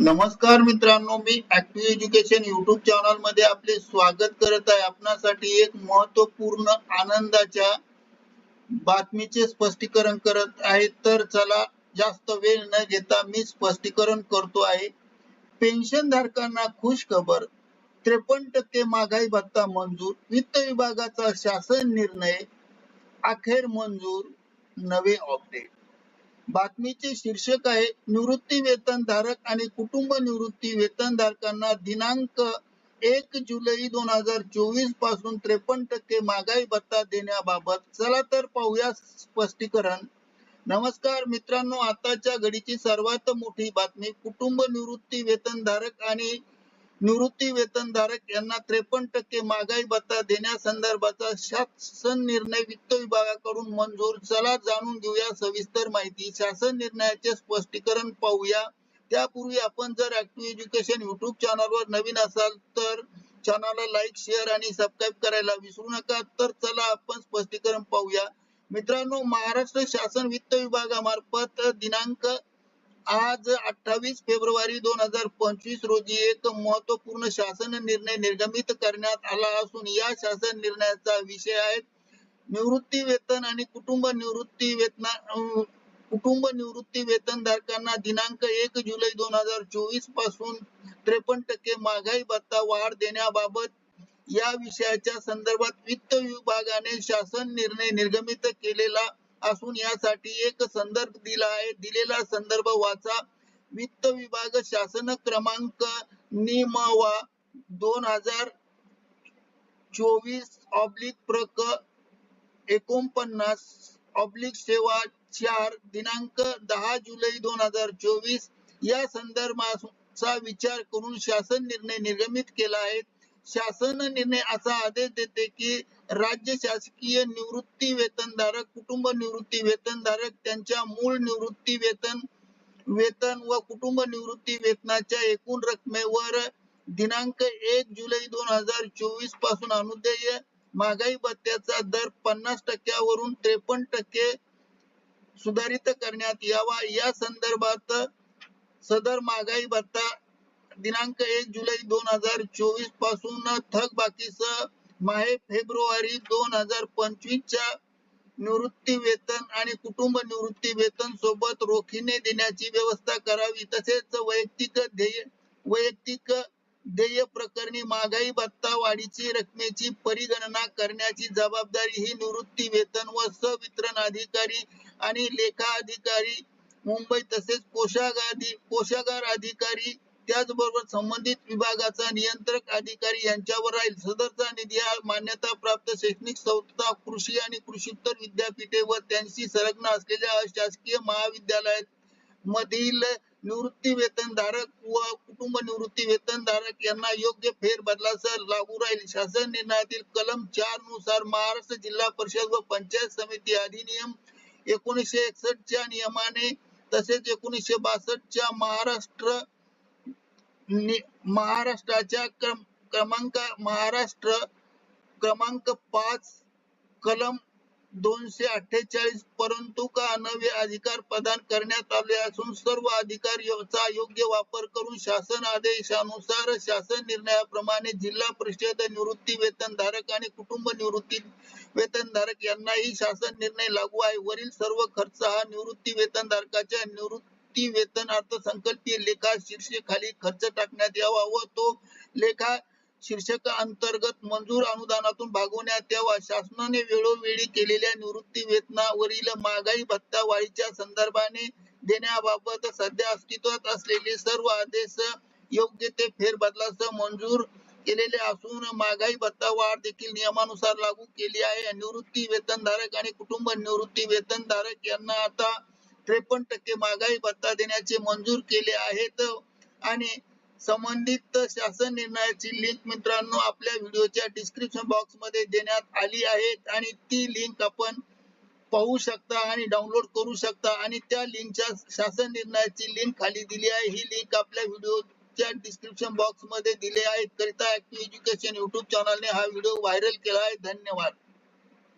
नमस्कार मित्रांनो मी ऍक्टिव्ह एज्युकेशन युट्यूब चॅनलमध्ये आपले स्वागत करत आहे. आपणासाठी एक महत्त्वपूर्ण आनंदाच्या बातमीचे स्पष्टीकरण करत आहे. तर चला जास्त वेळ न घेता मी स्पष्टीकरण करतो आहे. पेन्शन धारकांना खुश खबर त्रेपन्न टक्के महागाई भत्ता मंजूर वित्त विभागाचा शासन निर्णय अखेर मंजूर नवे अपडेट बातमीचे शीर्षक आहे निवृत्ती वेतन धारक आणि कुटुंब निवृत्ती वेतन धारकांना दिनांक एक जुलै दोन हजार चोवीसपासून त्रेपन्न टक्के महागाई भत्ता देण्याबाबत चला तर पाहूया स्पष्टीकरण. नमस्कार मित्रांनो आताच्या घडीची सर्वात मोठी बातमी कुटुंब निवृत्ती वेतन धारक आणि निवृत्ती वेतन धारक यांना त्रेपन्न टक्के महागाई भत्ता देण्यासंदर्भाचा शासन निर्णय वित्त विभागाकडून मंजूर. चला जाणून घेऊया सविस्तर माहिती. शासन निर्णयाचे स्पष्टीकरण पाहूया. त्यापूर्वी आपण जर ऍक्टिव्ह एज्युकेशन युट्यूब चॅनलवर नवीन असाल तर चॅनलला लाईक शेअर आणि सबस्क्राईब करायला विसरू नका. तर चला आपण स्पष्टीकरण पाहूया. मित्रांनो महाराष्ट्र शासन वित्त विभागामार्फत दिनांक आज अठ्ठावीस फेब्रुवारी दोन हजार पंचवीस रोजी एक महत्त्वपूर्ण शासन निर्णय निर्गमित करण्यात आला असून या शासन निर्णयाचा विषय आहे निवृत्ती वेतन आणि कुटुंब निवृत्ती वेतन कुटुंब निवृत्ती वेतन धारकांना दिनांक एक जुलै दोन हजार चोवीसपासून त्रेपन्न टक्के महागाई भत्ता वाढ देण्याबाबत या विषयाच्या संदर्भात वित्त विभागाने शासन निर्णय निर्गमित केलेला असून यासाठी एक संदर्भ दिला आहे. दिलेला संदर्भ वाचा. वित्त विभाग शासन क्रमांक निमवा दोन हजार चोवीस ऑब्लिक प्रक एकोणपन्नास ऑब्लिक सेवा चार दिनांक दहा जुलै दोन हजार चोवीस या संदर्भाचा विचार करून शासन निर्णय निर्गमित केला आहे. शासन निर्णय असा आदेश देते की राज्य शासकीय निवृत्ती वेतनधारक कुटुंब निवृत्ती वेतनधारक त्यांच्या मूळ निवृत्ती वेतन वेतन व कुटुंब निवृत्ती वेतनाच्या एकूण रकमेवर दिनांक एक जुलै दोन हजार चोवीसपासून अनुदेय महागाई भत्त्याचा दर पन्नास टक्क्यावरून त्रेपन्न टक्के सुधारित करण्यात यावा. या संदर्भात सदर महागाई भत्ता दिनांक एक जुलै दोन हजार चोवीसपासून थकबाकीसह माहे फेब्रुवारी दोन हजार पंचवीस च्या निवृत्ती वेतन आणि कुटुंब निवृत्ती वेतन सोबत रोखीने देण्याची व्यवस्था करावी. तसेच वैयक्तिक ध्येय वैयक्तिक ध्येय प्रकरणी महागाई भत्ता वाढीची रकमेची परिगणना करण्याची जबाबदारी ही निवृत्ती वेतन व सवितरण अधिकारी आणि लेखा अधिकारी मुंबई तसेच कोषागार कोषागार अधिकारी त्याचबरोबर संबंधित विभागाचा नियंत्रक अधिकारी यांच्यावर राहील. सदरचा निधी हा मान्यता प्राप्त शैक्षणिक संस्था कृषी आणि कृषीत्तर विद्यापीठे व त्यांची संलग्न असलेल्या अशासकीय महाविद्यालयात मधील निवृत्ती वेतन धारक व कुटुंब निवृत्ती वेतन धारक यांना योग्य फेरबदलासह लागू राहील. शासन निर्णयातील कलम चारनुसार महाराष्ट्र जिल्हा परिषद व पंचायत समिती अधिनियम एकोणीसशे एकसष्ट च्या नियमाने तसेच एकोणीसशे बासष्ट च्या महाराष्ट्र महाराष्ट्राच्या क्रमांक महाराष्ट्र क्रमांक पाच कलम दोनशे अठ्ठेचाळीस परंतु का नवे अधिकार प्रदान करण्यात आले असून सर्व अधिकार चा योग्य वापर करून शासन आदेशानुसार शासन निर्णयाप्रमाणे जिल्हा परिषद निवृत्ती वेतन धारक आणि कुटुंब निवृत्ती वेतन धारक यांनाही शासन निर्णय लागू आहे. वरील सर्व खर्च हा निवृत्ती वेतन धारकाच्या निवृत्ती ती वेतन अर्थसंकल्पीय लेखा शीर्षेखाली खर्च टाकण्यात यावा व तो लेखा शीर्षक अंतर्गत मंजूर अनुदानातून भागवण्यात यावा. शासनाने वेळोवेळी केलेल्या निवृत्ती वेतनावरील महागाई भत्ता वाढीच्या संदर्भाने देण्याबाबत सध्या अस्तित्वात असलेले सर्व आदेश योग्य ते फेरबदलासह मंजूर केलेले असून महागाई भत्ता वाढ देखील नियमानुसार लागू केली आहे. निवृत्ती वेतनधारक आणि कुटुंब निवृत्ती वेतनधारक यांना आता त्रेपन्न टक्के महागाई भत्ता देण्याचे मंजूर केले आहेत. आणि संबंधित शासन निर्णयाची लिंक मित्रांनो आपल्या व्हिडिओच्या डिस्क्रिप्शन बॉक्समध्ये देण्यात आली आहे आणि ती लिंक आपण पाहू शकता आणि डाउनलोड करू शकता. आणि त्या लिंकच्या शासन निर्णयाची लिंक खाली दिली आहे. ही लिंक आपल्या व्हिडिओच्या डिस्क्रिप्शन बॉक्समध्ये दिली आहे करिता ऍक्टिव्ह एज्युकेशन युट्यूब चॅनलने हा व्हिडिओ व्हायरल केला आहे. धन्यवाद.